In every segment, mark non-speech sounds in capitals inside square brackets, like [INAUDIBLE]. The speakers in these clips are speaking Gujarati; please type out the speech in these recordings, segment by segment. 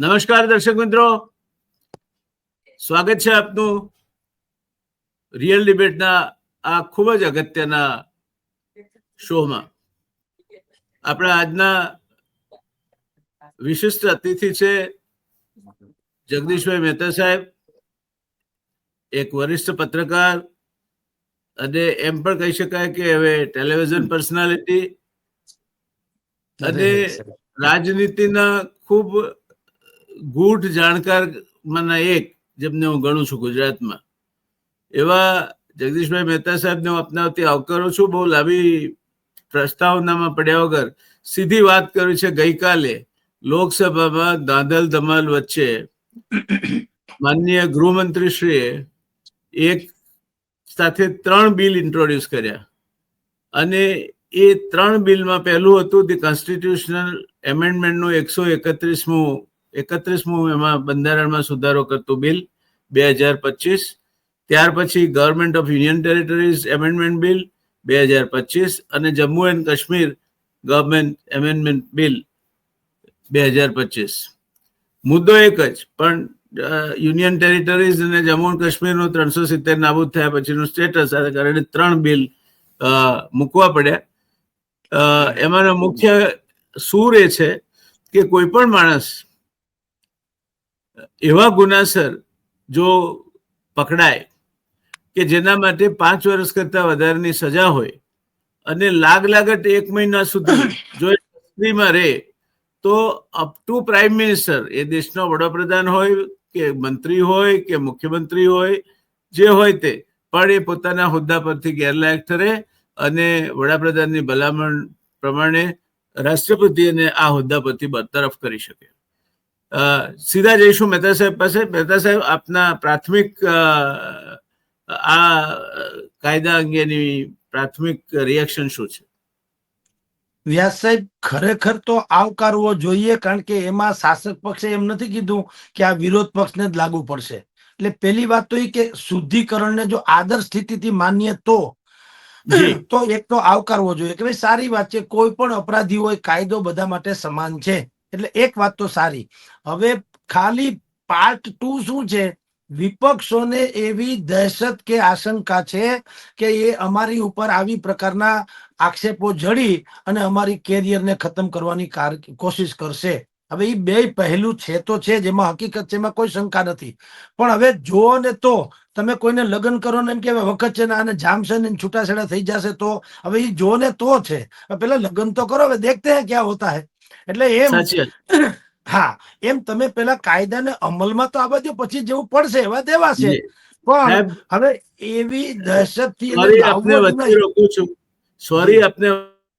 નમસ્કાર દર્શક મિત્રો. સ્વાગત છે આપનું રિયલ ડિબેટના આ ખૂબ જ અગત્યના શોમાં. આપણા આજના વિશિષ્ટ અતિથિ છે જગદીશભાઈ મહેતા સાહેબ એક વરિષ્ઠ પત્રકાર અને એમ પણ કહી શકાય કે હવે ટેલિવિઝન પર્સનાલિટી અને રાજનીતિના ખૂબ ગૂઢ જાણકાર માના એક, જેમને હું ગણું છું ગુજરાતમાં. એવા જગદીશભાઈ મહેતા સાહેબને હું અપનાવતી આવકારું છું, બહુ લાંબી પ્રસ્તાવનામાં પડ્યા વગર. સીધી વાત કરી છે, ગઈકાલે લોકસભામાં દાદલ ધમાલ વચ્ચે માનનીય ગૃહમંત્રીશ્રીએ એક સાથે ત્રણ બિલ ઇન્ટ્રોડ્યુસ કર્યા. અને એ ત્રણ બિલમાં પહેલું હતું ધી કોન્સ્ટિટ્યુશનલ એમેન્ડમેન્ટનું એકસો એકત્રીસમું એકત્રીસમું એમાં બંધારણમાં સુધારો કરતું બિલ બે હજાર પચીસ. ત્યાર પછી government of union territories amendment bill બે હજાર પચીસ અને Jammu and Kashmir government amendment bill બે હજાર પચીસ. મુદ્દો એક જ, પણ યુનિયન ટેરિટરીઝ અને જમ્મુ એન્ડ કાશ્મીરનું ત્રણસો સિત્તેર નાબૂદ થયા પછીનું સ્ટેટસ આ કારણે ત્રણ બિલ મૂકવા પડ્યા. એમાંનો મુખ્ય સૂર એ છે કે કોઈ પણ માણસ એવા ગુનાસર જો પકડાય કે જેના માટે પાંચ વર્ષ કરતા વધારેની સજા હોય અને લાગ લાગટ એક મહિના સુધી જો કસ્ટડીમાં રહે, તો અપ ટુ પ્રાઇમ મિનિસ્ટર એ દેશનો વડાપ્રધાન હોય કે મંત્રી હોય કે મુખ્યમંત્રી હોય, જે હોય તે, પણ એ પોતાના હોદ્દા પરથી ગેરલાયક ઠરે અને વડાપ્રધાનની ભલામણ પ્રમાણે રાષ્ટ્રપતિ અને આ હોદ્દા પરથી બરતરફ કરી શકે. સીધા જઈશું મહેતા સાહેબ પાસે. મહેતા સાહેબ આપના પ્રાથમિક આ કાયદા અંગેની પ્રાથમિક રિએક્શન શું છે? વ્યાસ સાહેબ ખરેખર તો આવકારવો જોઈએ કારણ કે એમાં શાસક પક્ષે એમ નથી કીધું કે આ વિરોધ પક્ષને જ લાગુ પડશે. એટલે પેલી વાત તો એ કે શુદ્ધિકરણને જો આદર્શ સ્થિતિથી માનીએ તો તો એક તો આવકારવો જોઈએ કે ભાઈ સારી વાત છે કોઈ પણ અપરાધી હોય કાયદો બધા માટે સમાન છે. એટલે એક વાત તો સારી. હવે ખાલી પાર્ટ ટુ શું છે? વિપક્ષોને એવી દહેશત કે આશંકા છે કે એ અમારી ઉપર આવી પ્રકારના આક્ષેપો જડી અને અમારી કેરિયરને ખતમ કરવાની કોશિશ કરશે. હવે એ બે પહેલું છે તો છે, જેમાં હકીકત છે, એમાં કોઈ શંકા નથી. પણ હવે જો ને તો તમે કોઈને લગ્ન કરો ને એમ કે વખત છે ને આને જામશે ને છૂટાછેડા થઈ જશે તો, હવે એ જો ને તો છે. પેલા લગ્ન તો કરો, હવે દેખતે હે ક્યાં હોતા હે. એટલે એમ હા એમ તમે પેલા કાયદાને અમલમાં તો આ બધું પછી જેવું પડશે એવા દેવાશે પણ હવે એવી દહેશતથી રોકું છું. સોરી આપને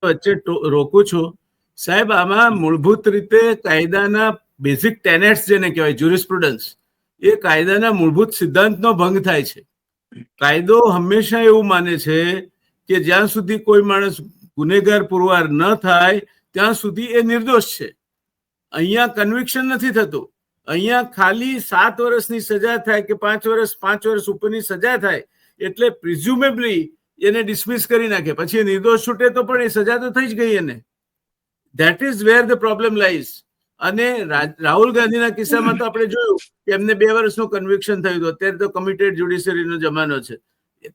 વચ્ચે રોકું છું. સાહેબ આમાં મૂળભૂત રીતે કાયદાના બેઝિક ટેનેટ્સ જેને કહેવાય જ્યુરિસ્પ્રુડન્સ એ કાયદાના મૂળભૂત સિદ્ધાંતનો ભંગ થાય છે. કાયદો હંમેશા એવું માને છે કે જ્યાં સુધી કોઈ માણસ ગુનેગાર પુરવાર ન થાય ત્યાં સુધી એ નિર્દોષ છે. અહીંયા કન્વિક્શન નથી થતું. અહીંયા ખાલી સાત વર્ષની સજા થાય કે પાંચ વર્ષ પાંચ વર્ષ ઉપરની સજા થાય એટલે પ્રિઝ્યુમેબલી એને ડિસમિસ કરી નાખે. પછી નિર્દોષ છૂટે તો પણ એ સજા તો થઈ જ ગઈ એને. That is where the problem lies અને રાહુલ ગાંધીના કિસ્સામાં તો આપણે જોયું કે એમને બે વર્ષનું કન્વિક્શન થયું હતું. અત્યારે તો કમિટેડ જ્યુડિશિયરીનો જમાનો છે.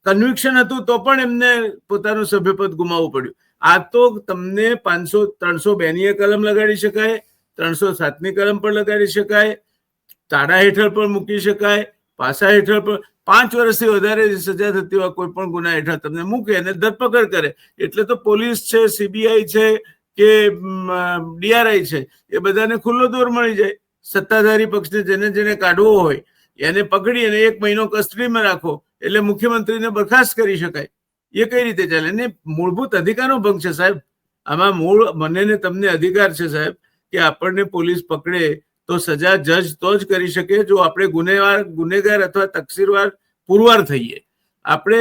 કન્વિક્શન હતું તો પણ એમને પોતાનું સભ્યપદ ગુમાવવું પડ્યું. આ તો તમને પાંચસો, ત્રણસો બેની કલમ લગાડી શકાય, ત્રણસો સાતની કલમ પણ લગાડી શકાય તાળા હેઠળ પણ મૂકી શકાય, પાસા હેઠળ પણ, પાંચ વર્ષથી વધારે સજા થતી હોય કોઈ પણ ગુના હેઠળ તમને મૂકે અને ધરપકડ કરે. એટલે તો પોલીસ છે, સીબીઆઈ છે કે ડીઆરઆઈ છે, એ બધાને ખુલ્લો દોર મળી જાય. સત્તાધારી પક્ષને જેને જેને કાઢવો હોય, એને પકડી અને એક મહિનો કસ્ટડીમાં રાખો, એટલે મુખ્યમંત્રીને બરખાસ્ત કરી શકાય. એ કઈ રીતે ચાલે? ને મૂળભૂત અધિકારનો ભંગ છે સાહેબ. આમાં મૂળ મને ને તમને અધિકાર છે સાહેબ કે આપણને પોલીસ પકડે તો સજા જજ તો જ કરી શકે. જો આપણે ગુનેવાર, ગુનેગાર અથવા તકસીરવાર પુરવાર થઈએ. આપણે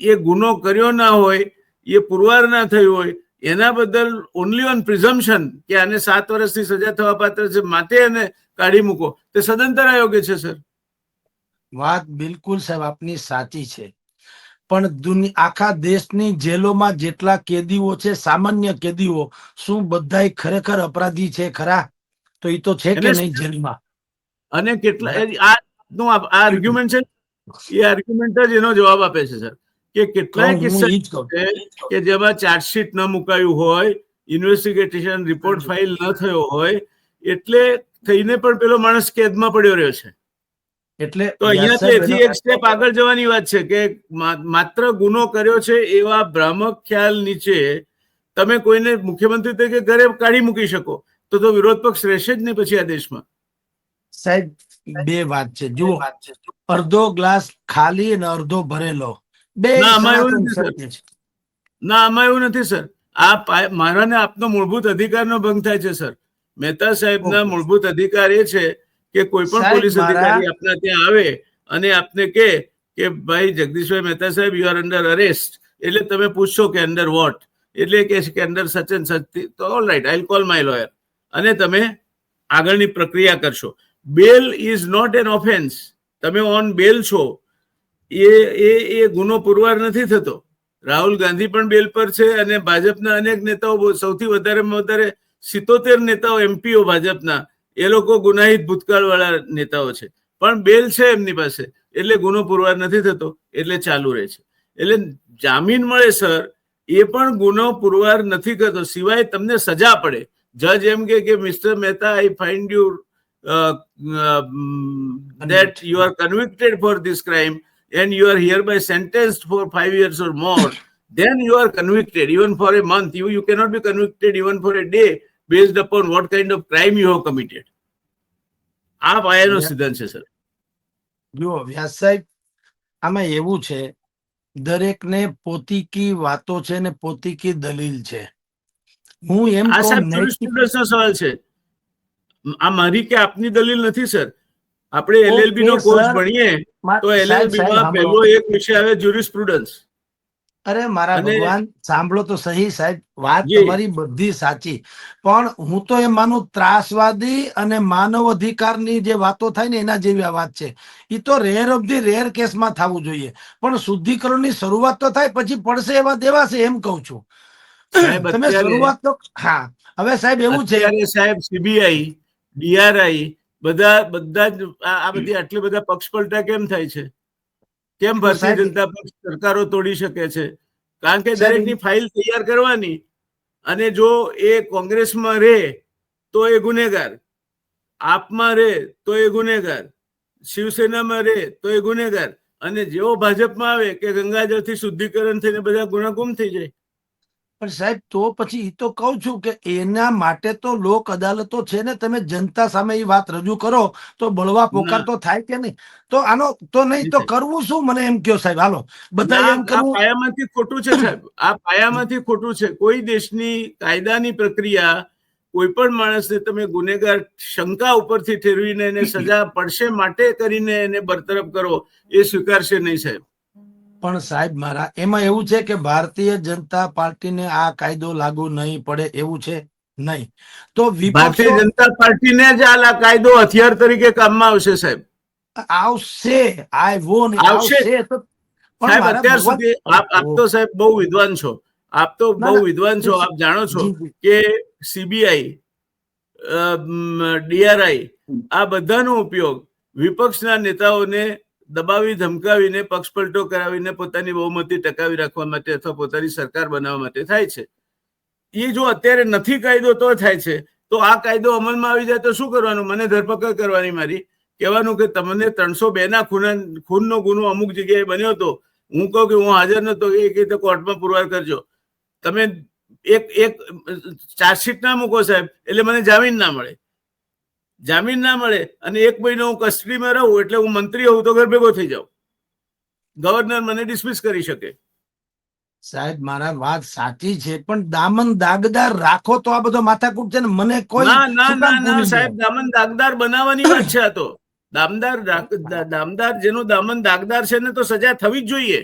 એ ગુનો કર્યો ના હોય, એ પુરવાર ના થયું હોય, એના બદલ ઓનલી ઓન પ્રિઝમ્પશન કે આને સાત વર્ષની સજા થવા પાત્ર છે માટે એને કાઢી મૂકો. તે સદંતર અયોગ્ય છે, સર. વાત બિલકુલ સાહેબ આપની સાચી છે. પણ દુનિયા આખા દેશની જેલોમાં જેટલા કેદીઓ છે સામાન્ય કેદીઓ શું બધા ખરેખર અપરાધી છે ખરા? તો એ તો છે કે નહીં જેલમાં? અને કેટલા આ આર્ગ્યુમેન્ટ છે એ આર્ગ્યુમેન્ટ જ એનો જવાબ આપે છે સર. કે કેટલાય કિસ્સા કે જેમાં ચાર્જશીટ ન મુકાયું હોય ઇન્વેસ્ટિગેશન રિપોર્ટ ફાઇલ ન થયો હોય એટલે થઈને પણ પેલો માણસ કેદમાં પડ્યો રહ્યો છે. એટલે તો અહીંયા તો વ્યાસ એથી સાહેબ એક સ્ટેપ આગળ જવાની વાત છે કે માત્ર ગુનો કર્યો છે એવા ભ્રામક ખ્યાલ નીચે તમે કોઈને મુખ્યમંત્રી તરીકે ઘરે કાઢી મૂકી શકો. તો તો વિરોધ પક્ષ રહેશે જ નહીં પછી આ દેશમાં. સાહેબ બે વાત છે. જુઓ અડધો ગ્લાસ ખાલી અને અડધો ભરેલો. બે ના, આમાં એવું નથી, ના આમાં એવું નથી સર. આ મારાને આપનો મૂળભૂત અધિકારનો ભંગ થાય છે સર. મહેતા સાહેબના. મૂળભૂત અધિકાર એ છે કે કોઈ પણ પોલીસ અધિકારી આપના ત્યાં આવે અને આપને કે કે ભાઈ જગદીશભાઈ મહેતા સાહેબ યુ આર અંડર અરેસ્ટ એટલે તમે પૂછશો કે અંડર વોટ એટલે કે કે અંડર સચન સચતી તો all right I call my lawyer અને તમે આગળની પ્રક્રિયા કરશો. Bail is not an offence તમે ઓન બેલ છો. એ એ એ ગુનો પુરવાર નથી થતો. રાહુલ ગાંધી પણ બેલ પર છે અને ભાજપના અનેક નેતાઓ સૌથી વધારેમાં વધારે સિત્તોતેર નેતાઓ એમપીઓ ભાજપના એ લોકો ગુનાહિત ભૂતકાળ વાળા નેતાઓ છે પણ બેલ છે એમની પાસે એટલે ગુનો પુરવાર નથી થતો એટલે ચાલુ રહે છે એટલે જામીન મળે સર એ પણ ગુનો પુરવાર નથી કરતો સિવાય તમને સજા પડે જજ એમ કે કે mister Mehta I find you that you are convicted for this crime and you are hereby sentenced for five years or more, then you are convicted even for a month. You, you cannot be convicted even for a day based upon what kind of crime you have committed. આ પાયાનો. સિદ્ધાંત છે સર જુઓ વ્યાસ સાહેબ આમાં એવું છે દરેકને પોતીકી વાતો છે ને પોતીકી દલીલ છે હું એમ સ્ટુડન્ટ્સનો સવાલ છે આ મારી કે આપની દલીલ નથી સર આપણે એલએલબી નો કોર્સ ભણીએ તો એલએલબી માં. પહેલો એક વિષય આવે જ્યુરિસ્પ્રુડન્સ અરે મારા ભગવાન સાંભળો તો સહી સાહેબ વાત. તમારી બધી સાચી. પણ હું તો એમ માનું ત્રાસવાદી અને માનવ અધિકારની જે વાતો થાય ને એના જેવી આ વાત છે. એ તો રેર ઓફ ધી રેર કેસમાં થવું જોઈએ. પણ શુદ્ધિકરણની શરૂઆત તો થાય પછી પડશે એવા દેવાશે એમ કહું છું. તમે શરૂઆત તો હા હવે સાહેબ એવું છે. સાહેબ સીબીઆઈ ડીઆરઆઈ બધા બધા જ આ આ બધી આટલી બધા પક્ષ પલટા કેમ થાય છે? કેમ ભારતીય જનતા પક્ષ સરકારો તોડી શકે છે? કારણ કે દરેકની ફાઇલ તૈયાર કરવાની અને જો એ કોંગ્રેસમાં રહે તો એ ગુનેગાર. આપમાં રહે તો એ ગુનેગાર. શિવસેનામાં રહે તો એ ગુનેગાર. અને જેવો ભાજપમાં આવે કે ગંગાજળથી શુદ્ધિકરણ થઈને બધા ગુના ગુમ થઈ જાય પણ સાહેબ તો પછી એ તો કહું છું કે એના માટે તો લોક અદાલતો છે ને તમે જનતા સામે એ વાત રજૂ કરો તો બળવા પોકાર તો થાય કે નહીં? તો આનો તો નહીં તો કરવું શું? મને એમ કયો સાહેબ હાલો. બધા એમ કરવું. પાયામાંથી ખોટું છે સાહેબ. આ પાયામાંથી ખોટું છે. કોઈ દેશની કાયદાની પ્રક્રિયા કોઈ પણ માણસને તમે ગુનેગાર શંકા ઉપરથી ઠેરવીને એને સજા પડશે માટે કરીને એને બરતરફ કરો એ સ્વીકારશે નહીં સાહેબ. પણ સાહેબ મારા એમાં એવું છે કે ભારતીય જનતા પાર્ટીને આ કાયદો લાગુ નહીં પડે એવું છે નહીં. તો ભારતીય જનતા પાર્ટીને જ આ કાયદો હથિયાર તરીકે કામમાં આવશે સાહેબ. આવશે આઈ વોન આવશે. સાહેબ અત્યાર સુધી આપ આપ તો સાહેબ બહુ વિદ્વાન છો. આપ તો બહુ વિદ્વાન છો. આપ જાણો છો. કે સીબીઆઈ ડીઆરઆઈ આ બધાનો ઉપયોગ વિપક્ષના નેતાઓને દબાવી, ધમકાવીને, પક્ષપલટો કરાવીને પોતાની બહુમતી ટકાવી રાખવા માટે અથવા પોતાની સરકાર બનાવવા માટે થાય છે. એ જો અત્યારે નથી કાયદો તો થાય છે. તો આ કાયદો અમલમાં આવી જાય તો શું કરવાનું? મને ધરપકડ કરવાની મારી. કહેવાનું કે તમને ત્રણસો બે ના ખૂન, ખૂનનો ગુનો અમુક જગ્યાએ બન્યો હતો હું કહું કે હું હાજર નતો એ રીતે કોર્ટમાં પુરવાર કરજો. તમે એક એક ચાર્જશીટ ના મૂકો સાહેબ, એટલે મને જામીન ના મળે. જામીન ના મળે અને એક મહિનો હું કસ્ટડીમાં રહું એટલે હું મંત્રી હોઉં તો ઘર ભેગો થઈ જાઉં. ગવર્નર મને ડિસમિસ કરી શકે. સાહેબ મારા વાત સાચી છે પણ દામન દાગદાર રાખો તો આ બધો માથાકૂટ છે ને મને કોઈ ના ના ના ના સાહેબ? દામન દાગદાર બનાવવાની વાત છે આ તો. દામદાર દામદાર જેનો દામન દાગદાર છે ને તો સજા થવી જ જોઈએ.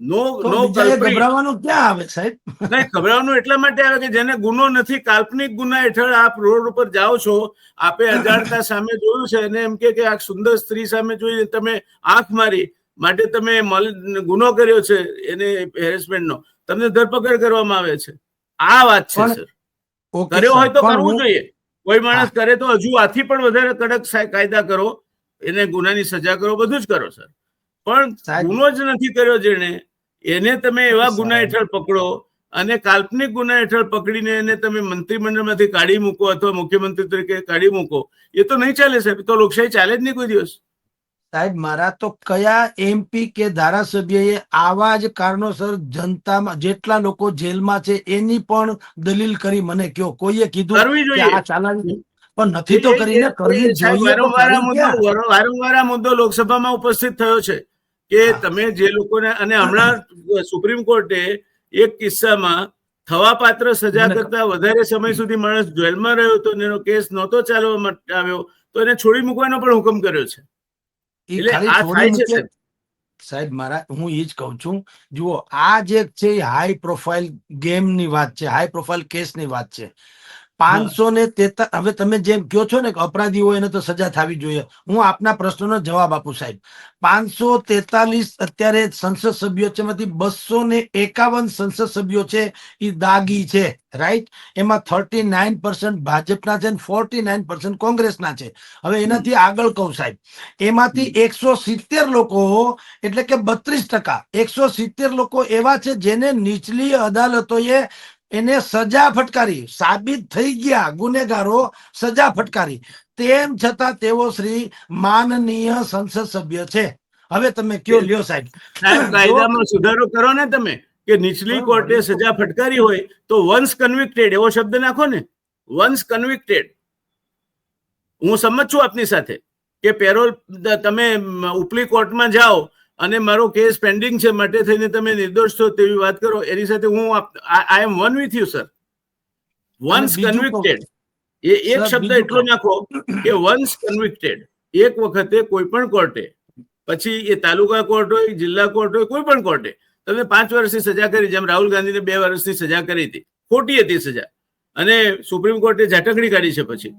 નો નો ગભરાવાનું ક્યાં આવે સાહેબ? નહીં ખબરાવાનું એટલા માટે આવે કે જેને ગુનો નથી કાલ્પનિક ગુના હેઠળ આપ રોડ ઉપર જાઓ છો આપે અજાણતા સામે જોયું છે અને એમ કે આ સુંદર સ્ત્રી સામે જોઈને તમે આંખ મારી માટે તમે ગુનો કર્યો છે એને હેરેસમેન્ટ નો તમને ધરપકડ કરવામાં આવે છે. આ વાત છે સર. કર્યો હોય તો કરવું જોઈએ. કોઈ માણસ કરે તો હજુ આથી પણ વધારે કડક કાયદા કરો એને ગુનાની સજા કરો બધું જ કરો સર. પણ સાહેબ- ગુનો જ નથી કર્યો જેને એને તમે એવા ગુના હેઠળ પકડો અને કાલ્પનિક ગુના હેઠળ પકડીને એને તમે મંત્રીમંડળમાંથી કાઢી મૂકો અથવા મુખ્યમંત્રી તરીકે કાઢી મૂકો એ તો નહીં ચાલે સાહેબ તો લોકશાહી ચાલે જ નહીં કોઈ દિવસ. સાહેબ મારા તો કયા એમપી કે ધારાસભ્યએ આવા જ કારણોસર જનતામાં જેટલા લોકો જેલમાં છે એની પણ દલીલ કરી મને કયો. કોઈએ કીધું કે જોઈએ. આ ચાલાવી પણ નથી તો કરીને કરવી જોઈએ વારંવાર મુદ્દો લોકસભામાં ઉપસ્થિત થયો છે. કે તમે જે લોકોને અને હમણાં સુપ્રીમ કોર્ટે એક કિસ્સામાં થવાપાત્ર સજા કરતા વધારે સમય સુધી માણસ જેલમાં રહ્યો તો એનો કેસ નહોતો ચાલવા માટે આવ્યો તો એને છોડી મૂકવાનો પણ હુકમ કર્યો છે. એટલે આ થાય છે સાહેબ. સાહેબ મારા હું એ જ કહું છું. જુઓ આ જે છે હાઈ પ્રોફાઇલ ગેમની વાત છે હાઈ પ્રોફાઇલ કેસની વાત છે. પાંચસો ને તેતા હવે તમે જેમ કહો છો ને કે અપરાધી હોય એને તો સજા થવી જોઈએ. હું આપના પ્રશ્નનો જવાબ આપું સાહેબ. પાંચસો તેતાલીસ અત્યારે સંસદ સભ્યો છે, એમાંથી બસો ને એકાવન સંસદ સભ્યો છે એ દાગી છે રાઈટ એમાં થર્ટી નાઇન ભાજપના છે ફોર્ટી નાઇન કોંગ્રેસના છે. હવે એનાથી આગળ કહું સાહેબ. એમાંથી એકસો સિત્તેર લોકો એટલે કે બત્રીસ ટકા. એકસો સિત્તેર લોકો એવા છે જેને નીચલી અદાલતોએ એને સજા ફટકારી. સાબિત થઈ ગયા ગુનેગારો સજા ફટકારી. તેમ છતાં તેઓ શ્રી માનનીય સંસદ સભ્ય છે. હવે તમે કયો લ્યો સાહેબ. કાયદામાં સુધારો કરો ને તમે કે નીચલી કોર્ટે સજા ફટકારી હોય તો વન્સ કન્વિક્ટેડ એવો શબ્દ નાખો ને. વન્સ કન્વિક્ટેડ હું સમજ છું આપની સાથે કે પેરોલ તમે ઉપલી કોર્ટમાં જાઓ અને મારો કેસ પેન્ડિંગ છે માટે થઈને તમે નિર્દોષ છો તેવી વાત કરો. એની સાથે હું I am one with you sir once convicted એ એક શબ્દ એટલો નાખો કે વન્સ કન્વિક્ટેડ એક વખતે કોઈ પણ કોર્ટે. પછી એ તાલુકા કોર્ટ હોય જિલ્લા કોર્ટ હોય કોઈ પણ કોર્ટે. તમે પાંચ વર્ષની સજા કરી જેમ રાહુલ ગાંધીને બે વર્ષની સજા કરી હતી. ખોટી હતી સજા. અને સુપ્રીમ કોર્ટે ઝાટકડી કાઢી છે પછી.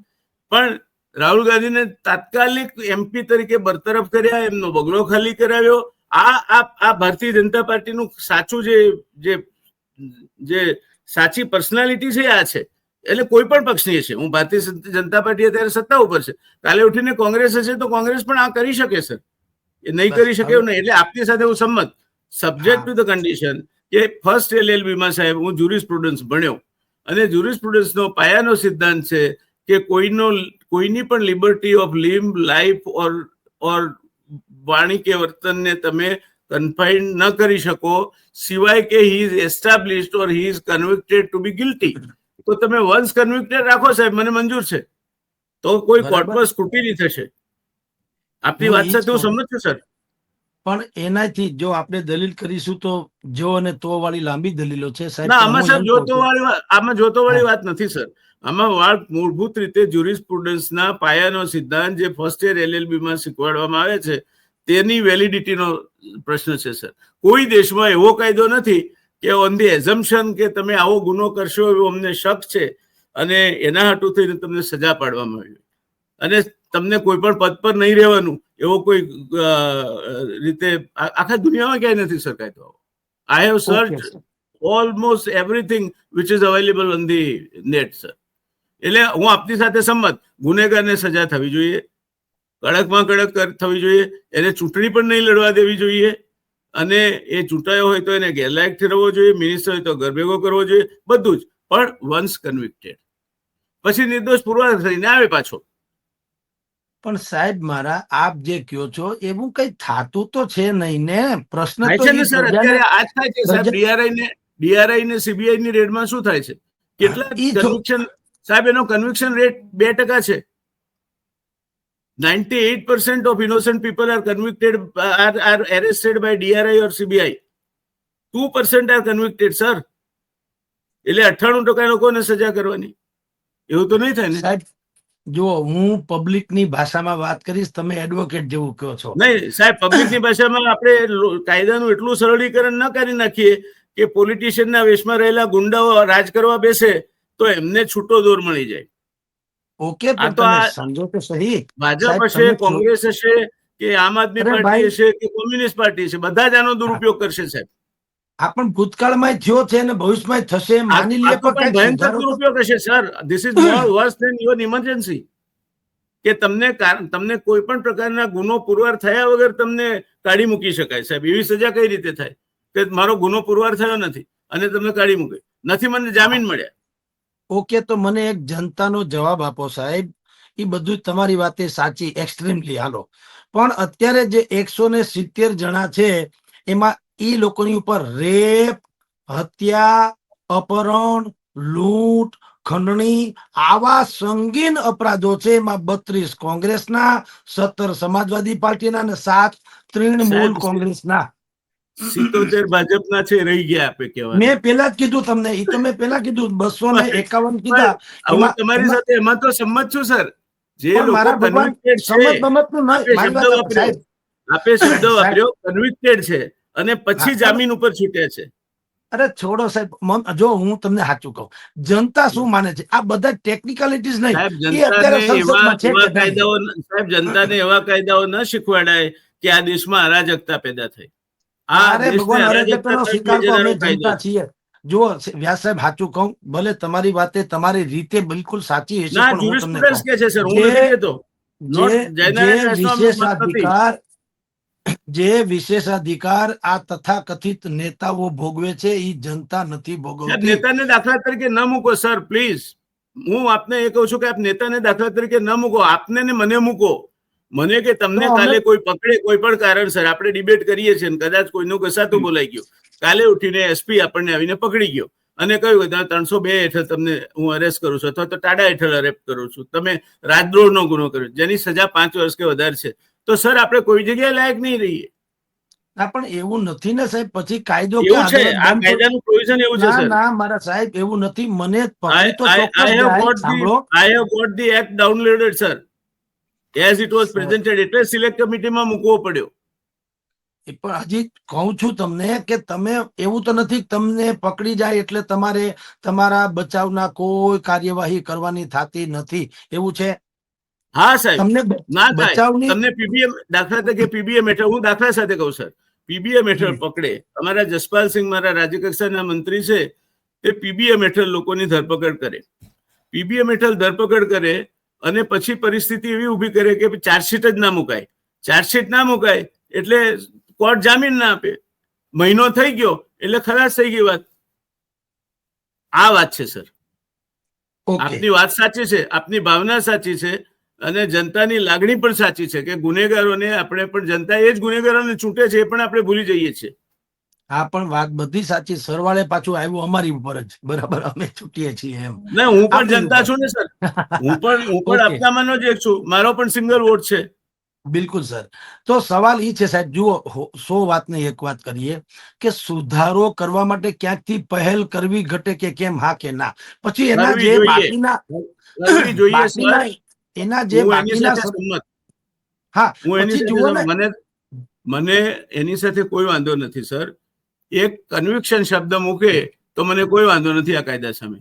પણ રાહુલ ગાંધીને તાત્કાલિક એમપી તરીકે બરતરફ કર્યા એમનો બગલો ખાલી કરાવ્યો. આ આ આ ભારતીય જનતા પાર્ટીનું સાચું જે જે જે સાચી પર્સનાલિટી છે આ છે. એટલે કોઈ પણ પક્ષની છે. હું ભારતીય જનતા પાર્ટી અત્યારે સત્તા ઉપર છે. કાલે ઉઠીને કોંગ્રેસ હશે તો કોંગ્રેસ પણ આ કરી શકે સર. એ નહીં કરી શકે એવું નહીં. એટલે આપની સાથે હું સંમત. સબ્જેક્ટ ટુ ધ કન્ડિશન કે ફર્સ્ટ એલએલબી માં સાહેબ હું જ્યુરિસ પ્રુડન્સ ભણ્યો. અને જ્યુરિસ પ્રુડન્સનો પાયાનો સિદ્ધાંત છે કે કોઈનો કોઈની પણ liberty of limb life or or વાણી કે વર્તનને તમે કન્ફાઇન ન કરી શકો સિવાય કે he is established or he is convicted to be guilty તો તમે વન્સ કન્વિક્ટેડ રાખો સાહેબ મને મંજૂર છે. તો કોઈ. કોર્ટમાં સ્કૂટી થશે. આપની વાત સાથે હું સમજ છું સર. પણ એનાથી જો આપણે દલીલ કરીશું તો જો અને તો વાળી લાંબી દલીલો છે સાહેબ ના આમાં કહું જોતો વાળી આમાં જોતો વાળી વાત નથી સર. આમાં વાત મૂળભૂત રીતે જ્યુરિસ્પ્રુડન્સના પાયાનો સિદ્ધાંત જે ફર્સ્ટ યર એલએલબીમાં શીખવાડવામાં આવે છે તેની વેલિડિટીનો પ્રશ્ન છે સર કોઈ દેશમાં એવો કાયદો નથી કે ઓન ધી એઝમ્પશન કે તમે આવો ગુનો કરશો એવો અમને શક છે અને એના હાટુ થઈને તમને સજા પાડવામાં આવી અને તમને કોઈ પણ પદ પર નહીં રહેવાનું એવો કોઈ રીતે આખા દુનિયામાં ક્યાંય નથી સર કાયદો I have search almost everything which is available on the net sir એટલે હું આપની સાથે સંમત. ગુનેગારને સજા થવી જોઈએ. કડકમાં કડક થવી જોઈએ. એને ચૂંટણી પણ નહીં લડવા દેવી જોઈએ. અને એ ચૂંટાયો હોય તો એને ગેરલાયક ઠેરવવો જોઈએ. મિનિસ્ટર હોય તો ઘર કરવો જોઈએ. બધું જ. પણ વન્સ કન્વિક્ટેડ પછી નિર્દોષ પુરવાર થઈને આવે પાછો. પણ સાહેબ મારા આપ જે કયો છો એવું કઈ થાતું તો છે નહીં ને? પ્રશ્ન છે ને સર? અત્યારે આ થાય છે સાહેબ. ડીઆરઆઈ ને ડીઆરઆઈ ને સીબીઆઈ ની રેડમાં શું થાય છે? કેટલા કન્વિક્શન સાહેબ એનો કન્વિક્શન રેટ બે ટકા છે. Ninety eight of of people are are are, are are arrested by DRI or CBI to are are convicted sir એટલે અઠ્ઠાણું ટકા લોકોને સજા કરવાની. એવું તો નહીં થાય ને? સાહેબ જો હું પબ્લિકની ભાષામાં વાત કરીશ તમે એડવોકેટ જેવું કહો છો. નહીં સાહેબ પબ્લિકની ભાષામાં આપણે કાયદાનું એટલું સરળીકરણ ન કરી નાખીએ કે પોલિટિશિયનના વેશમાં રહેલા ગુંડાઓ રાજ કરવા બેસે તો એમને છૂટો દોર મળી જાય. ઓકે પણ તો તમે સમજો તો સહી? ભાજપ હશે કોંગ્રેસ હશે કે આમ આદમી પાર્ટી હશે કે કોમ્યુનિસ્ટ પાર્ટી છે બધા જ આનો દુરુપયોગ કરશે સાહેબ. આ પણ ભૂતકાળમાં થયો છે અને ભવિષ્યમાં થશે માની લે પણ ભયંકર દુરુપયોગ હશે sir. This is more worse than your emergency કે તમને તમને કોઈ પણ પ્રકારના ગુનો પુરવાર થયા વગર તમને કાઢી મૂકી શકાય સાહેબ. એવી સજા કઈ રીતે થાય? કે મારો ગુનો પુરવાર થયો નથી અને તમને કાઢી મૂકે. નથી મને જામીન મળ્યા. ઓકે તો મને એક જનતાનો જવાબ આપો સાહેબ. એ બધું તમારી વાત સાચી એક્સ્ટ્રીમલી હાલો. પણ અત્યારે જે એકસો ને સિત્તેર જણા છે એમાં એ લોકોની ઉપર રેપ હત્યા અપહરણ લૂંટ ખંડણી આવા સંગીન અપરાધો છે એમાં બત્રીસ કોંગ્રેસના સત્તર સમાજવાદી પાર્ટીના અને સાત તૃણમૂલ કોંગ્રેસના. સિત્તોતેર ભાજપના છે રહી ગયા આપે કેવા મેં પેલા જ કીધું તમને એ તો મેં પેલા કીધું બસો ને એકાવન કીધા. હું તમારી સાથે એમાં તો સંમત છું સર. જે લોકો સમજ છે આપે શબ્દ વાપર્યો. કન્વિક્ટેડ છે અને પછી જામીન ઉપર છૂટે છે. અરે છોડો સાહેબ જો હું તમને સાચું કહું જનતા શું માને છે? આ બધા ટેકનિકાલિટીઝ નહીં. સાહેબ જનતાને એવા? કાયદાઓ ન- સાહેબ જનતાને એવા કાયદાઓ ન શીખવાડાય કે આ દેશમાં અરાજકતા પેદા થઈ. અરે ભગવાન અરાજકતા અરાજકતાનો સ્વીકાર તો અમે જનતા છીએ. જો વ્યાસ સાહેબ સાચું કહું ભલે તમારી વાતે તમારી રીતે બિલકુલ સાચી હશે પણ હું તમને કે છે સર હું જે- નથી કહેતો. વિશેષાધિકાર જે વિશેષાધિકાર આ તથાકથિત નેતાઓ ભોગવે છે એ જનતા નથી ભોગવતી. નેતાને દાખલા તરીકે ન મૂકો સર પ્લીઝ હું આપને એ કહું છું કે આપ નેતાને દાખલા તરીકે ન મૂકો આપને ને મને મૂકો. મને કે તમને કાલે કોઈ પકડે કોઈ પણ કારણસર આપણે ડિબેટ કરીએ છીએ કદાચ કોઈનું ઘસાતું બોલાઈ ગયું. કાલે ઉઠીને એસપી આપણને આવીને પકડી ગયો. અને કહ્યું કે ત્રણસો બે હેઠળ તમને હું અરેસ્ટ કરું છું અથવા તો ટાડા હેઠળ અરેસ્ટ કરું છું. તમે રાજદ્રોહનો ગુનો કર્યો. જેની સજા પાંચ વર્ષ કે વધારે છે. તો સર આપણે કોઈ જગ્યાએ લાયક નહીં રહીએ. ના પણ એવું નથી ને સાહેબ. પછી કાયદો એવું છે. આ કાયદાનું પ્રોવિઝન એવું છે સર. ના મારા સાહેબ એવું નથી. મને તો આઈ I have જાય. got સાંભળો. The ઇટ વોઝ presented, એટલે સિલેક્ટ કમિટીમાં મૂકવો પડ્યો. પણ હજી કહું છું તમને કે તમે એવું તો નથી તમને પકડી જાય એટલે તમારે તમારા બચાવના કોઈ કાર્યવાહી કરવાની થતી નથી. એવું છે? હા સાહેબ. તમને ના બચાવની તમને પીબીએમ દાખલા તરીકે પીબીએમ હેઠળ હું દાખલા સાથે કહું સર. પીબીએમ હેઠળ પકડે. અમારા જસપાલસિંહ મારા રાજ્ય કક્ષાના મંત્રી છે. એ પીબીએમ હેઠળ લોકોની ધરપકડ કરે. પીબીએમ હેઠળ ધરપકડ કરે અને પછી પરિસ્થિતિ એવી ઊભી કરે કે ચાર્જશીટ જ ના મુકાય. ચાર્જશીટ ના મુકાય એટલે કોર્ટ જામીન ના આપે. મહિનો થઈ ગયો એટલે ખલાસ થઈ ગઈ વાત. આ વાત છે સર આપની વાત સાચી છે આપની ભાવના સાચી છે અને જનતાની લાગણી પણ સાચી છે કે ગુનેગારોને આપણે પણ જનતા એ જ ગુનેગારોને છૂટે છે એ પણ આપણે ભૂલી જઈએ છીએ. આ પણ વાત બધી સાચી સરવાળે પાછું આવ્યું અમારી ઉપર જ. બરાબર અમે છૂટીએ છીએ એમ. ના હું પણ જનતા છું ને સર. [LAUGHS] હું પણ હું પણ. આપનામાંનો જ એક છું. મારો પણ સિંગલ વોટ છે. બિલકુલ સર. તો સવાલ એ છે સાહેબ જુઓ સો વાતની એક વાત કરીએ કે સુધારો કરવા માટે ક્યાંકથી પહેલ કરવી ઘટે કે કેમ હા કે ના? પછી એના જે. બાકીના જોઈએ એના જે બાકીના હા હું એની. મને મને એની સાથે કોઈ વાંધો નથી સર. એક કન્વિક્શન શબ્દ મૂકે તો મને કોઈ વાંધો નથી આ કાયદા સામે.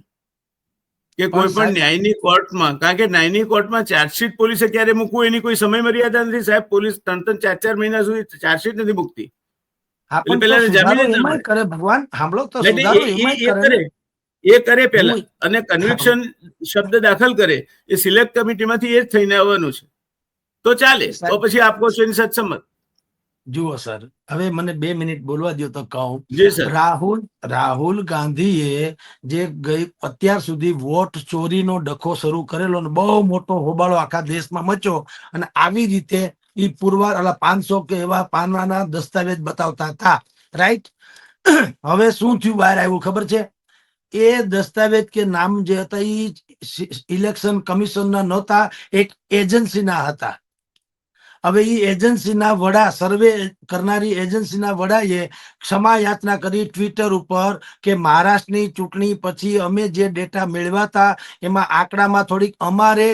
કે કોઈ પણ ન્યાયની કોર્ટમાં કારણ કે ન્યાયની કોર્ટમાં ચાર્જશીટ પોલીસે ક્યારે મૂકવું? એની કોઈ સમય મર્યાદા નથી સાહેબ. પોલીસ ત્રણ ત્રણ ચાર ચાર મહિના સુધી ચાર્જશીટ નથી મૂકતી. પેલા એ- કરે. હું- અને કન્વિક્શન શબ્દ દાખલ કરે. એ સિલેક્ટ કમિટીમાંથી એ જ થઈને આવવાનું છે. તો ચાલે. તો પછી આપકો છો એની સાથે સંમત. જુઓ સર હવે મને બે મિનિટ બોલવા દો તો કહું. રાહુલ રાહુલ ગાંધીએ જે ગઈ અત્યાર સુધી વોટ ચોરીનો ડખો શરૂ કરેલો ને બહુ મોટો હોબાળો આખા દેશમાં મચ્યો અને આવી રીતે એ પુરવાર એટલે પાંચસો કે એવા પાનાના દસ્તાવેજ બતાવતા હતા. રાઈટ? [CLEARS THROAT] હવે શું થયું? બહાર આવ્યું ખબર છે? એ દસ્તાવેજ કે નામ જે હતા એ ઇલેક્શન કમિશનના નહોતા એક એજન્સીના હતા. હવે એ એજન્સીના વડા સર્વે કરનારી એજન્સીના વડાએ ક્ષમા યાચના કરી ટ્વિટર ઉપર કે મહારાષ્ટ્રની ચૂંટણી પછી અમે જે ડેટા મેળવાતા એમાં આંકડામાં થોડીક અમારે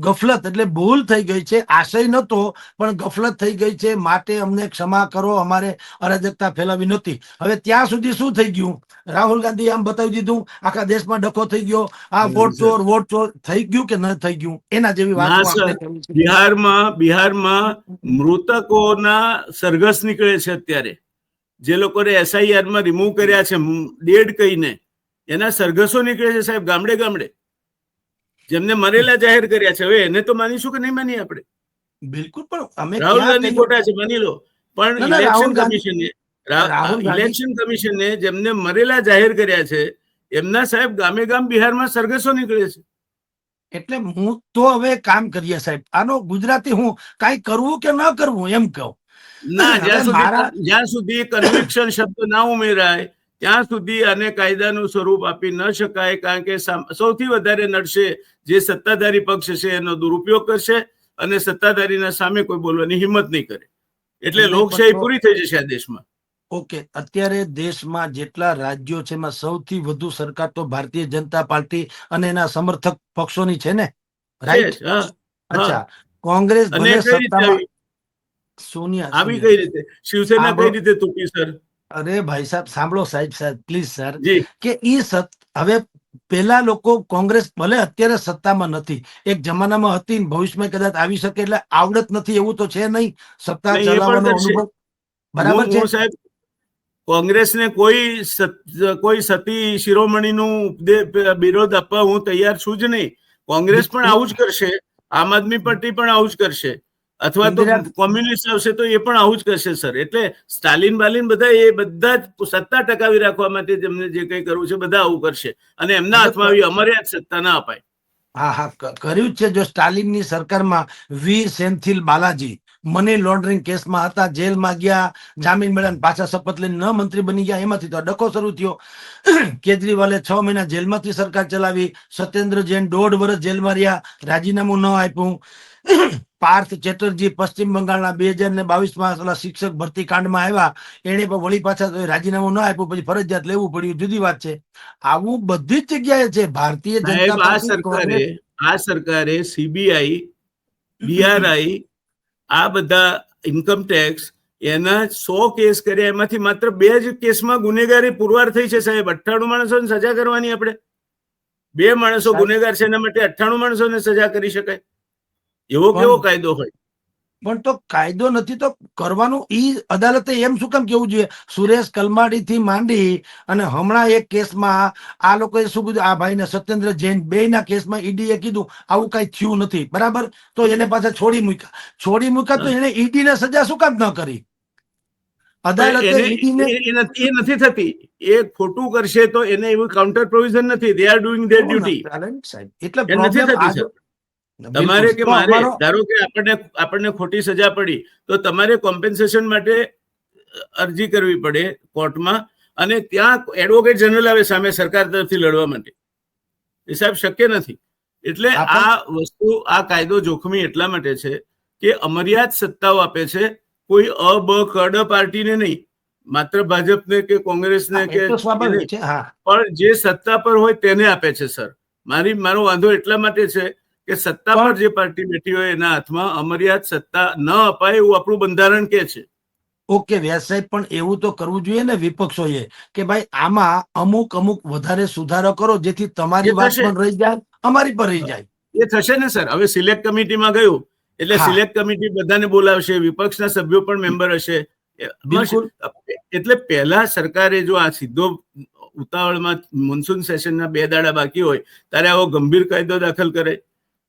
ગફલત એટલે ભૂલ થઈ ગઈ છે આશય નહોતો પણ ગફલત થઈ ગઈ છે માટે અમને ક્ષમા કરો અમારે અરાજકતા ફેલાવી નહોતી. હવે ત્યાં સુધી શું થઈ ગયું? રાહુલ ગાંધી આમ બતાવી દીધું આખા દેશમાં ડખો થઈ ગયો આ વોટ ચોર વોટ ચોર થઈ ગયું કે ન થઈ ગયું? એના જેવી વાત બિહારમાં બિહારમાં બિહારમાં મૃતકોના સરઘસ નીકળે છે અત્યારે. જે લોકોને એસઆઈઆરમાં રિમૂવ કર્યા છે ડેડ કહીને એના સરઘસો નીકળે છે સાહેબ ગામડે ગામડે. જેમને મરેલા જાહેર કર્યા છે. હવે એને તો માનીશું કે નહીં માની આપણે? બિલકુલ પણ અમે રાહુલ ગાંધી ખોટા છે માની લો. પણ ઇલેક્શન કમિશને ઇલેક્શન કમિશને જેમને મરેલા જાહેર કર્યા છે એમના સાહેબ ગામે ગામ બિહારમાં સરઘસો નીકળે છે. એટલે હું તો હવે કામ કરીએ સાહેબ. આનો ગુજરાતી હું કાંઈ કરવું કે ન કરવું એમ કહું. ના જ્યાં સુધી જ્યાં સુધી કન્વિક્શન શબ્દ ના ઉમેરાય ત્યાં સુધી આને કાયદાનું સ્વરૂપ આપી ન શકાય કારણ કે સૌથી વધારે નડશે જે સત્તાધારી પક્ષ છે એનો દુરુપયોગ કરશે અને સત્તાધારીના સામે કોઈ બોલવાની હિંમત નહીં કરે. એટલે લોકશાહી પૂરી થઈ જશે આ દેશમાં. ઓકે અત્યારે દેશમાં જેટલા રાજ્યો છે એમાં સૌથી વધુ સરકાર તો ભારતીય જનતા પાર્ટી અને એના સમર્થક પક્ષોની છે ને? રાઈટ. અચ્છા. કોંગ્રેસ ભલે સત્તામાં સોનિયા આવી કઈ રીતે? શિવસેના કઈ રીતે તૂટી સર? અરે ભાઈ સાહેબ સાંભળો સાહેબ સાહેબ પ્લીઝ સર. કે ઈ સત હવે પેલા લોકો કોંગ્રેસ ભલે અત્યારે સત્તામાં નથી એક જમાનામાં હતી ભવિષ્યમાં કદાચ આવી શકે એટલે આવડત નથી એવું તો છે નહીં? સત્તા ચલાવવાનો અનુભવ બરાબર છે? સાહેબ કોંગ્રેસને કોઈ કોઈ સતી શિરોમણીનું વિરોધ આપવા હું તૈયાર છું જ નહીં. કોંગ્રેસ પણ આવું જ કરશે આમ આદમી પાર્ટી પણ આવું જ કરશે. અથવા તો કોમ્યુનિસ્ટ આવશે તો એ પણ આવું જ કરશે સર. એટલે સ્ટાલિન બાલિન બધા એ બધા જ સત્તા ટકાવી રાખવા માટે જેમને જે કંઈ કરવું છે બધા આવું કરશે. અને એમના હાથમાં આવી અમારે સત્તા ના અપાય. હા હા. કર્યું જ છે જો સ્ટાલિનની સરકારમાં વીર સેન્થિલ બાલાજી. મની લોન્ડરિંગ કેસમાં હતા જેલમાં ગયા જામીન મળ્યા પાછા શપથ લઈને ન મંત્રી બની ગયા. એમાંથી તો ડકો શરૂ થયો. કેજરીવાલે છ મહિના જેલમાંથી સરકાર ચલાવી. સત્યેન્દ્ર જૈન દોઢ વર્ષ જેલમાં રહ્યા. રાજીનામું ન આપ્યું. પાર્થ ચેટર્જી પશ્ચિમ બંગાળના બે હજાર ને બાવીસમાં ઓલા શિક્ષક ભરતી કાંડમાં આવ્યા. એને પણ વળી પાછા રાજીનામું ન આપ્યું. પછી ફરજિયાત લેવું પડ્યું. જુદી વાત છે. આવું બધી જ જગ્યાએ છે. ભારતીય જનતા આ સરકારે આ સરકારે સીબીઆઈ ડીઆરઆઈ [COUGHS] આ બધા ઇન્કમ ટેક્સ એના સો કેસ કર્યા એમાંથી માત્ર બે જ કેસમાં ગુનેગારી પુરવાર થઈ છે સાહેબ. અઠ્ઠાણું માણસોને સજા કરવાની આપણે. બે માણસો ગુનેગાર છે એના માટે અઠ્ઠાણું માણસોને સજા કરી શકાય. એવો કેવો કાયદો હોય? પણ તો કાયદો નથી તો કરવાનું ઈ અદાલતે એમ શું કેમ કેવું જોઈએ? સુરેશ કલમાડી થી માંડી અને હમણાં એક કેસમાં આ લોકોએ શું કીધું? આ ભાઈને સત્યેન્દ્ર જૈન બે ના કેસમાં ઈડીએ કીધું આવું કઈ થયું નથી. બરાબર? તો એને પાછા છોડી મૂક્યા. છોડી મૂક્યા તો એને ઈડી ને સજા શું કામ ન કરી? અદાલતે એ- એ નથી- થતી. એ ખોટું કરશે તો એને એવું કાઉન્ટર પ્રોવિઝન નથી. They are doing their duty એટલે નથી થતી તમારે કે મારે ધારો કે આપણને આપણને ખોટી સજા પડી તો તમારે કોમ્પેન્સેશન માટે અરજી કરવી પડે કોર્ટમાં અને ત્યાં એડવોકેટ જનરલ આવે સામે સરકાર તરફથી લડવા માટે. એ સાહેબ શક્ય નથી. એટલે આ વસ્તુ આ કાયદો જોખમી એટલા માટે છે કે અમર્યાદ સત્તાઓ આપે છે કોઈ અ બ કડ પાર્ટીને નહીં. માત્ર ભાજપને કે કોંગ્રેસને કે પણ જે સત્તા પર હોય તેને આપે છે સર. મારી મારો વાંધો એટલા માટે છે કે સત્તા પર જે પાર્ટી બેઠી હોય એના હાથમાં અમર્યાદ સત્તા ન અપાય એવું આપણું બંધારણ કે છે? ઓકે વ્યાસ સાહેબ પણ એવું તો કરવું જોઈએ ને વિપક્ષોએ કે ભાઈ આમાં અમુક અમુક વધારે સુધારો કરો જેથી તમારી વાત પણ રહી જાય અમારી પણ રહી જાય. એ થશે ને સર? હવે સિલેક્ટ કમિટીમાં ગયું. એટલે સિલેક્ટ કમિટી બધાને બોલાવશે વિપક્ષના સભ્યો પણ મેમ્બર હશે. એટલે પહેલા સરકારે જો આ સીધો ઉતાવળમાં મોન્સૂન સેશનના બે દાડા બાકી હોય ત્યારે આવો ગંભીર કાયદો દાખલ કરે.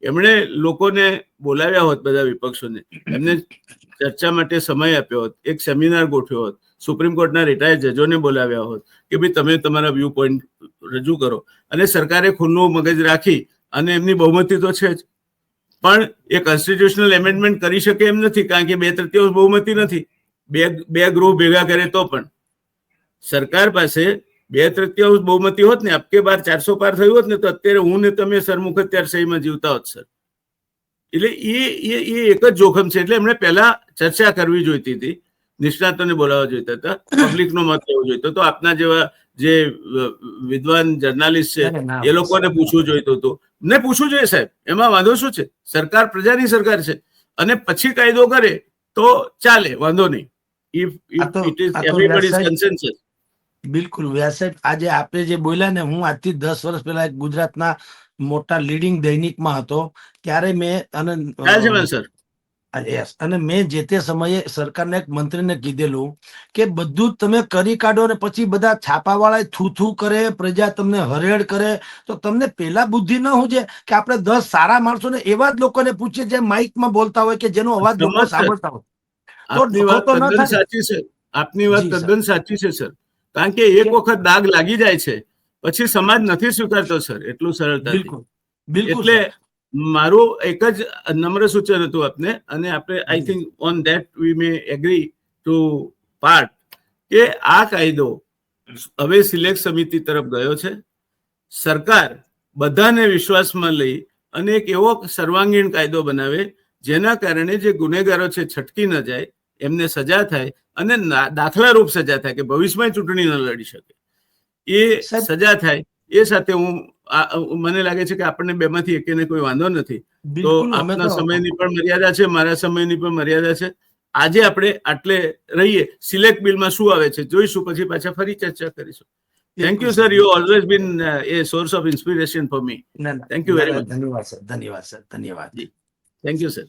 એમણે લોકોને બોલાવ્યા હોત બધા વિપક્ષોને. એમને ચર્ચા માટે સમય આપ્યો હોત, એક સેમિનાર ગોઠવ્યો હોત, સુપ્રીમ કોર્ટના રિટાયર્ડ જજોને બોલાવ્યા હોત કે ભાઈ તમે તમારા વ્યૂ પોઈન્ટ રજૂ કરો. અને સરકારે ખુલ્લું મગજ રાખી અને એમની બહુમતી તો છે જ. પણ એ કોન્સ્ટિટ્યુશનલ એમેન્ડમેન્ટ કરી શકે એમ નથી, કારણ કે બે તૃતીયાંશ બહુમતી નથી. બે બે ગૃહ ભેગા કરે તો પણ. સરકાર પાસે બે તૃતીયાંશ બહુમતી હોત ને અબકે બાર ચારસો પાર થયું હોત ને તો અત્યારે હું ને તમે સરમુખ અત્યારે સહીમાં જીવતા હોત સર. એટલે એ એ એ એક જ જોખમ છે એટલે એમણે પહેલા ચર્ચા કરવી જોઈતી હતી. નિષ્ણાતોને બોલાવવા જોઈતા હતા. પબ્લિકનો મત લેવો જોઈતો તો આપના જેવા જે વિદ્વાન જર્નાલિસ્ટ છે એ લોકોને પૂછવું જોઈતું હતું. ને પૂછવું જોઈએ સાહેબ. એમાં વાંધો શું છે? સરકાર પ્રજાની સરકાર છે. અને પછી કાયદો કરે તો ચાલે. વાંધો નહીં. If if it is everybody's consensus બિલકુલ. વ્યાસ આજે આપે જે બોલ્યા ને હું આજથી દસ વર્ષ પહેલા ગુજરાતના મોટા લીડિંગ દૈનિકમાં હતો. ત્યારે મેં અને સર યસ અને મેં જે તે સમયે સરકારને એક મંત્રીને કીધેલું કે બધું તમે કરી કાઢો ને પછી બધા છાપાવાળા થૂ થૂ કરે પ્રજા તમને હરેડ કરે. તો તમને પેલા બુદ્ધિ ન હોય કે આપણે દસ સારા માણસોને એવા જ લોકોને પૂછીએ જે માઇકમાં બોલતા હોય કે જેનો અવાજ લોકો સાંભળતા હોય. તો ન. સાચી છે. આપની વાત તદ્દન સાચી છે સર કારણ કે એક વખત દાગ લાગી જાય છે પછી સમાજ નથી સ્વીકારતો સર. એટલું સરળતા એટલે મારું એક જ નમ્ર સૂચન હતું આપને અને આપણે I think on that we may agree to part કે આ કાયદો હવે સિલેક્ટ સમિતિ તરફ ગયો છે. સરકાર બધાને વિશ્વાસમાં લઈ અને એક એવો સર્વાંગીણ કાયદો બનાવે જેના કારણે જે ગુનેગારો છે છટકી ન જાય એમને સજા થાય અને દાખલારૂપ સજા થાય કે ભવિષ્યમાં ચૂંટણી ન લડી શકે. એ સજા થાય એ સાથે હું મને લાગે છે કે આપણને બેમાંથી એકેને કોઈ વાંધો નથી. તો આપના સમયની પણ મર્યાદા છે મારા સમયની પણ મર્યાદા છે. આજે આપણે આટલે રહીએ સિલેક્ટ બિલમાં શું આવે છે જોઈશું પછી પાછા ફરી ચર્ચા કરીશું. Thank you sir. You always been a source of inspiration for me thank you very much ધન્યવાદ સર. ધન્યવાદ સર. ધન્યવાદ. Thank you sir